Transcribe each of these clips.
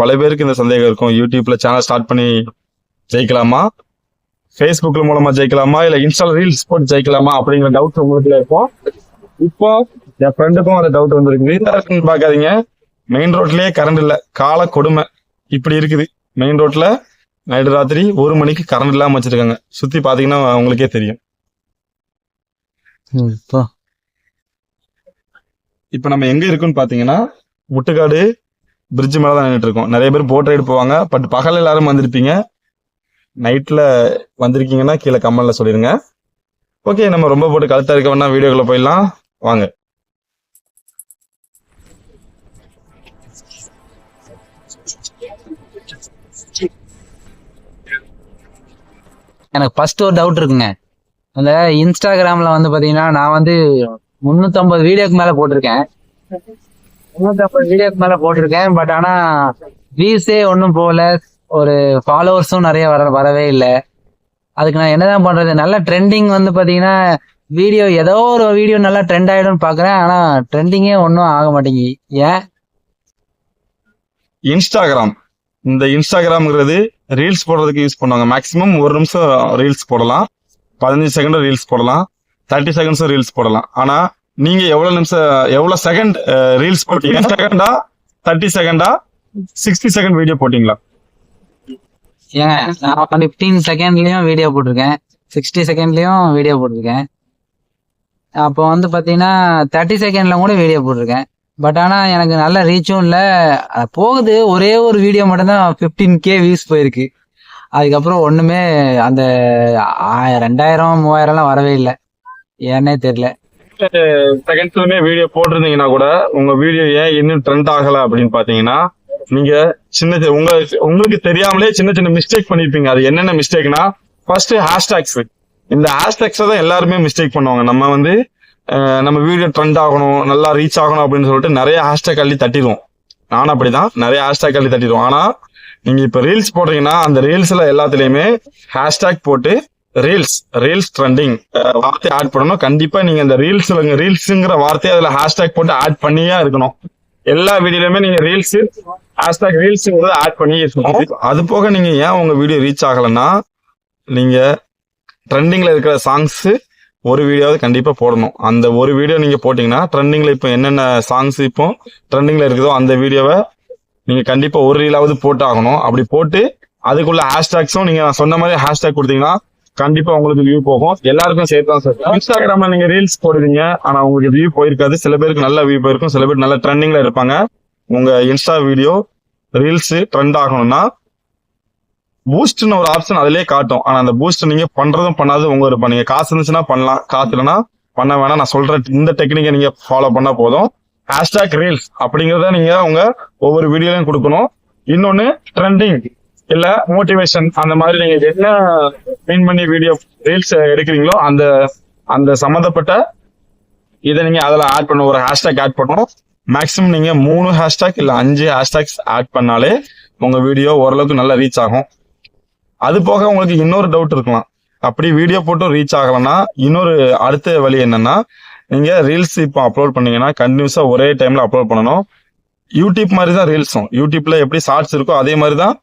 பல பேருக்கு இந்த சந்தேகம் இருக்கும். யூடியூப்ல சேனல் ஸ்டார்ட் பண்ணி ஜெயிக்கலாமா? ஃபேஸ்புக்ல மூலமா ஜெயிக்கலாமா? இல்ல இன்ஸ்டால ரீல்ஸ் போட்டு ஜெயிக்கலாமா? அப்படிங்கிற டவுட் உங்களுக்கு இருக்கும். இப்போ என் ஃப்ரெண்டுக்கும் அந்த டவுட் வந்திருக்கு பாக்காதீங்க மெயின் ரோட்லயே கரண்ட் இல்ல. கால கொடுமை இப்படி இருக்குது. மெயின் ரோட்ல நைட்டு ராத்திரி ஒரு மணிக்கு கரண்ட் இல்லாம வச்சிருக்காங்க. சுத்தி பாத்தீங்கன்னா உங்களுக்கே தெரியும். இப்போ நம்ம எங்க இருக்குன்னு பாத்தீங்கன்னா முட்டுக்காடு பிரிட்ஜ் மேல தான் நின்றுட்டு இருக்கோம் நிறைய பேர் போட் ரைடு போவாங்க. பட் பகல் எல்லாரும் வந்திருப்பீங்க. நைட்ல வந்திருக்கீங்கன்னா கீழே கமெண்ட்ல சொல்லிருங்க. ஓகே நம்ம ரொம்ப போட்டு கழுத்தா இருக்க வேணா வீடியோக்குள்ள போயிடலாம். வாங்க. எனக்கு ஃபர்ஸ்ட் ஒரு டவுட் இருக்குங்க. அந்த இன்ஸ்டாகிராம்ல வந்து பாத்தீங்கன்னா நான் வந்து முந்நூற்றம்பது வீடியோக்கு மேல போட்டிருக்கேன். முன்னூத்தம்பது வீடியோக்கு மேல போட்டிருக்கேன். பட் ஆனா வியூஸே ஒன்றும் போகல. ஒரு ஃபாலோவர்ஸும் நிறைய வர வரவே இல்லை. அதுக்கு நான் என்னதான் பண்றது? நல்ல ட்ரெண்டிங் வந்து பாத்தீங்கன்னா வீடியோ ஏதோ ஒரு வீடியோ நல்லா ட்ரெண்ட் ஆயிடும்னு பாக்குறேன். ஆனா ட்ரெண்டிங்கே ஒன்றும் ஆக மாட்டேங்குது. ஏன்? இன்ஸ்டாகிராம் இந்த இன்ஸ்டாகிராம்ங்கிறது ரீல்ஸ் போடுறதுக்கு யூஸ் பண்ணுவாங்க. மேக்ஸிமம் ஒரு நிமிஷம் ரீல்ஸ் போடலாம். பதினஞ்சு செகண்ட் ரீல்ஸ் போடலாம். தேர்ட்டி செகண்ட்ஸும் ரீல்ஸ் போடலாம். ஆனா நீங்க எவ்வளவு நிமிஷம் எவ்வளவு செகண்ட் ரீல்ஸ் போட்டீங்க? செகண்டா தேர்ட்டி செகண்டா சிக்ஸ்டி செகண்ட் வீடியோ போட்டீங்களா? ஏங்க நான் ஃபிஃப்டீன் செகண்ட்லயும் வீடியோ போட்டிருக்கேன். சிக்ஸ்டி செகண்ட்லயும் வீடியோ போட்டிருக்கேன். அப்போ வந்து பாத்தீங்கன்னா தேர்ட்டி செகண்ட்ல கூட வீடியோ போட்டிருக்கேன். பட் ஆனா எனக்கு நல்ல ரீச்சும் இல்ல. போகுது. ஒரே ஒரு வீடியோ மட்டும்தான் ஃபிஃப்டீன் கே வியூஸ் போயிருக்கு. அதுக்கப்புறம் ஒண்ணுமே அந்த ரெண்டாயிரம் மூவாயிரம்லாம் வரவே இல்லை. ஏன்னே தெரியல. செகண்ட்ஸ்லுமே வீடியோ போட்டிருந்தீங்கன்னா கூட உங்க வீடியோ ஏன் இன்னும் ட்ரெண்ட் ஆகல அப்படின்னு பாத்தீங்கன்னா நீங்க சின்ன உங்க உங்களுக்கு தெரியாமலே சின்ன சின்ன மிஸ்டேக் பண்ணிருப்பீங்க. அது என்னென்ன மிஸ்டேக்னா ஃபர்ஸ்ட் ஹேஷ்டாக்ஸ் இந்த ஹேஷ்டாக்ஸ் தான் எல்லாருமே மிஸ்டேக் பண்ணுவாங்க. நம்ம வந்து நம்ம வீடியோ ட்ரெண்ட் ஆகணும் நல்லா ரீச் ஆகணும் அப்படின்னு சொல்லிட்டு நிறைய ஹேஷ்டேக் அள்ளி தட்டிடுவோம். நானும் அப்படிதான். நிறைய ஹேஷ்டேக் அள்ளி தட்டிடுவோம். ஆனா நீங்க இப்ப ரீல்ஸ் போடுறீங்கன்னா அந்த ரீல்ஸ்ல எல்லாத்துலயுமே ஹேஷ்டேக் போட்டு ரீல்ஸ் ரீல்ஸ் ட்ரெண்டிங் வார்த்தை ஆட் பண்ணணும். கண்டிப்பா நீங்க இந்த ரீல்ஸ் ரீல்ஸுங்கிற வார்த்தையை அதுல ஹேஷ்டேக் போட்டு ஆட் பண்ணியே இருக்கணும். எல்லா வீடியோலயுமே நீங்க ரீல்ஸ் ஹேஷ்டேக் ரீல்ஸ் ஆட் பண்ணி இருக்கணும். அது போக நீங்க ஏன் உங்க வீடியோ ரீச் ஆகலைன்னா நீங்க ட்ரெண்டிங்ல இருக்கிற சாங்ஸ் ஒரு வீடியோவது கண்டிப்பா போடணும். அந்த ஒரு வீடியோ நீங்க போட்டீங்கன்னா ட்ரெண்டிங்ல இப்போ என்னென்ன சாங்ஸ் இப்போ ட்ரெண்டிங்ல இருக்குதோ அந்த வீடியோவை நீங்க கண்டிப்பா ஒரு ரீலாவது போட்டு ஆகணும் அப்படி போட்டு அதுக்குள்ள ஹேஷ்டேக்ஸும் நீங்க நான் சொன்ன மாதிரி ஹேஷ்டேக் கொடுத்தீங்கன்னா கண்டிப்பா உங்களுக்கு வியூ போகும். எல்லாருக்கும் சேர்த்து தான் சார் இன்ஸ்டாகிராம்ல நீங்க ரீல்ஸ் போடுவீங்க. ஆனா உங்களுக்கு வியூ போயிருக்காது. சில பேருக்கு நல்ல வியூ போயிருக்கும். சில பேர் நல்ல ட்ரெண்டிங்ல இருப்பாங்க. உங்க இன்ஸ்டா வீடியோ ரீல்ஸ் ட்ரெண்ட் ஆகணும்னா பூஸ்ட்னு ஒரு ஆப்ஷன் அதிலே காட்டும். ஆனா அந்த பூஸ்ட் நீங்க பண்றதும் பண்ணாதும் உங்க இருப்பா நீங்க காசு இருந்துச்சுன்னா பண்ணலாம். காசு இல்லைன்னா பண்ண வேணாம். நான் சொல்ற இந்த டெக்னிக்கை நீங்க ஃபாலோ பண்ணா போதும். ஹேஷ்டாக் ரீல்ஸ் அப்படிங்கறத நீங்க உங்க ஒவ்வொரு வீடியோலையும் கொடுக்கணும். இன்னொன்னு ட்ரெண்டிங் இல்ல மோட்டிவேஷன் அந்த மாதிரி நீங்க என்ன மீன் பண்ணி வீடியோ ரீல்ஸ் எடுக்கிறீங்களோ அந்த அந்த சம்மந்தப்பட்ட இதை நீங்க அதுல ஆட் பண்ண ஒரு ஹேஷ்டாக் ஆட் பண்ணணும். மேக்ஸிமம் நீங்க மூணு ஹேஷ்டாக் இல்ல அஞ்சு ஹேஷ்டாக்ஸ் ஆட் பண்ணாலே உங்க வீடியோ ஓரளவுக்கு நல்லா ரீச் ஆகும். அது போக உங்களுக்கு இன்னொரு டவுட் இருக்கலாம். அப்படி வீடியோ போட்டும் ரீச் ஆகலைன்னா இன்னொரு அடுத்த வழி என்னன்னா நீங்க ரீல்ஸ் இப்போ அப்லோட் பண்ணீங்கன்னா கண்டினியூஸா ஒரே டைம்ல அப்லோட் பண்ணணும். யூடியூப் மாதிரி தான் ரீல்ஸும் யூடியூப்ல எப்படி ஷார்ட்ஸ் இருக்கோ அதே மாதிரி தான்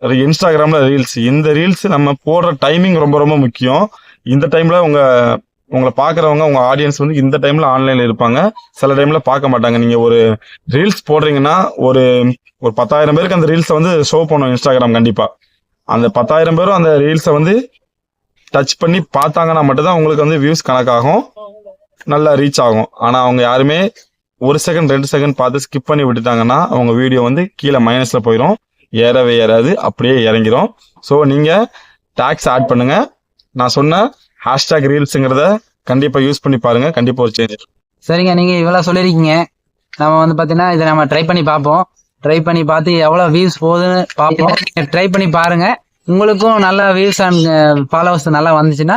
இன்ஸ்டாகிராம்ல ரீல்ஸ் இந்த ரீல்ஸ் நம்ம போடுற டைமிங் ரொம்ப ரொம்ப முக்கியம். இந்த டைம்ல உங்க உங்களை பாக்குறவங்க உங்க ஆடியன்ஸ் வந்து இந்த டைம்ல ஆன்லைன்ல இருப்பாங்க. சில டைம்ல பார்க்க மாட்டாங்க. நீங்க ஒரு ரீல்ஸ் போடுறீங்கன்னா ஒரு ஒரு பத்தாயிரம் பேருக்கு அந்த ரீல்ஸை வந்து ஷோ பண்ணும் இன்ஸ்டாகிராம் கண்டிப்பா. அந்த பத்தாயிரம் பேரும் அந்த ரீல்ஸை வந்து டச் பண்ணி பார்த்தாங்கன்னா மட்டும்தான் உங்களுக்கு வந்து வியூஸ் கணக்காகும். நல்லா ரீச் ஆகும். ஆனா அவங்க யாருமே ஒரு செகண்ட் ரெண்டு செகண்ட் பார்த்து ஸ்கிப் பண்ணி விட்டுட்டாங்கன்னா அவங்க வீடியோ வந்து கீழே மைனஸ்ல போயிடும் ஏறவே ஏறாது அப்படியே இறங்கிரும். ஸோ நீங்க டாக்ஸ் ஆட் பண்ணுங்க. நான் சொன்ன ஹேஷ்டாக் ரீல்ஸுங்கிறத கண்டிப்பா யூஸ் பண்ணி பாருங்க. கண்டிப்பா ஒரு சேஞ்ச் சரிங்க நீங்க இவ்வளவு சொல்லிருக்கீங்க. நம்ம வந்து பாத்தீங்கன்னா இதை நம்ம ட்ரை பண்ணி பார்ப்போம். ட்ரை பண்ணி பார்த்து எவ்வளவு வியூஸ் போகுதுன்னு பார்ப்போம். ட்ரை பண்ணி பாருங்க. உங்களுக்கும் நல்ல வியூஸ் அண்ட் ஃபாலோவர்ஸ் நல்லா வந்துச்சுன்னா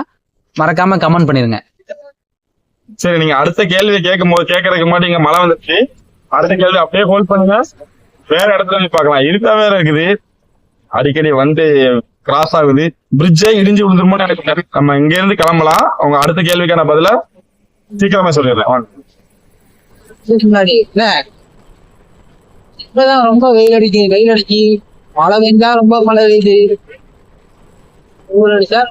மறக்காம கமெண்ட் பண்ணிருங்க சரி நீங்க அடுத்த கேள்வி கேட்கும் போது கேட்கறதுக்கு மாட்டீங்க மழை வந்துருச்சு. அடுத்த கேள்வி அப்படியே ஹோல்ட் பண்ணுங்க. வேற இடத்துல போய் பார்க்கலாம். இருக்கா வேற இருக்குது. அடிக்கடி வந்து கிராஸ் ஆகுது. பிரிட்ஜே இடிஞ்சு விழுந்துருமோன்னு எனக்கு நம்ம இங்க இருந்து கிளம்பலாம். உங்க அடுத்த கேள்விக்கான பதில சீக்கிரமா சொல்லிடுறேன். இப்பதான் ரொம்ப வெயில் அடிக்கு வெயில் அடிக்கு மழை பெஞ்சா ரொம்ப மழை பெய்யுது. ஊர் அடிச்சா